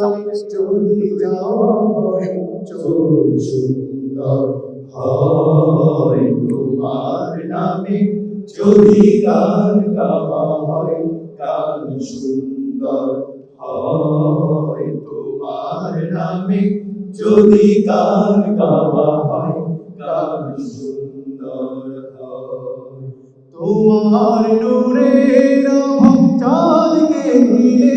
যদি চোখ সুন্দর হয় তোমার নামে যদি গান গাওয়া হয় গান সুন্দর হয় তোমার নামে যদি গান গাওয়া হয় গান সুন্দর তোমার নূরের চাঁদকে ঘিরে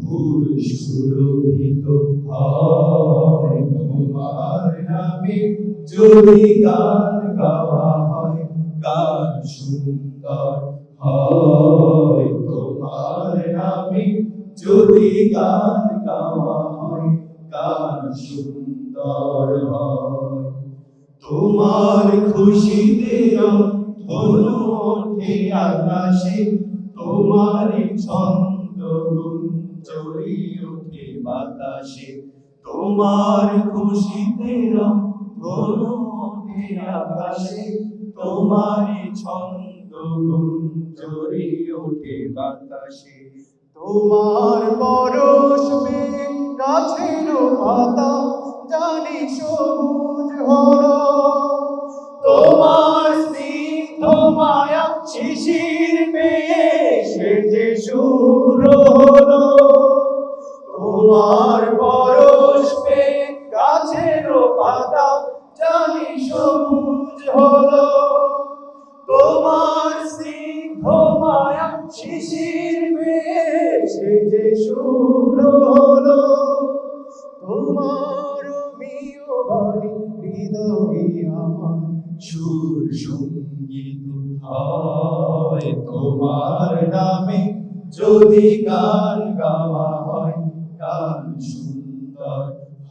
ফুল সুরভিত হয় তোমার নামে যদি গান গাওয়া হয় গান সুন্দর হয় তোমার নামে যদি গান গাওয়া হয় গান সুন্দর হয় তোমার খুশিতে ধনু ওঠে আকাশে তোমার ছন্দ গুঞ্জরি ওঠে বাতাসে, তোমার খুশিতে আকাশে ছন্দ ওঠে বাতাসে, তোমার পরশ গাছের পাতা, জানি সবুজ তোমার তোমার পরশ পেয়ে গাছের পাতা, জানি সবুজ হলো। তোমার স্নিগ্ধ মায়া শিশির পেয়ে সেজে সুর হলো। তোমার মিয় বাণী হৃদয়ে আমার সুর সংগীত হয়। তোমার নামে যদি গান গাওয়া হয় সুন্দর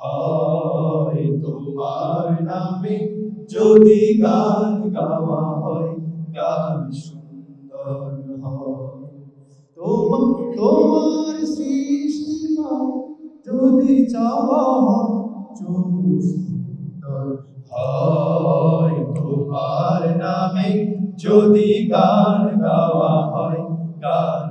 হয় তোমার নামে। যদি গান গাওয়া হয়, গান সুন্দর হয়। তোমার তোমার সৃষ্টি যদি চাওয়া হয় সুন্দর হয়। তোমার নামে যদি গান গাওয়া হয়, গান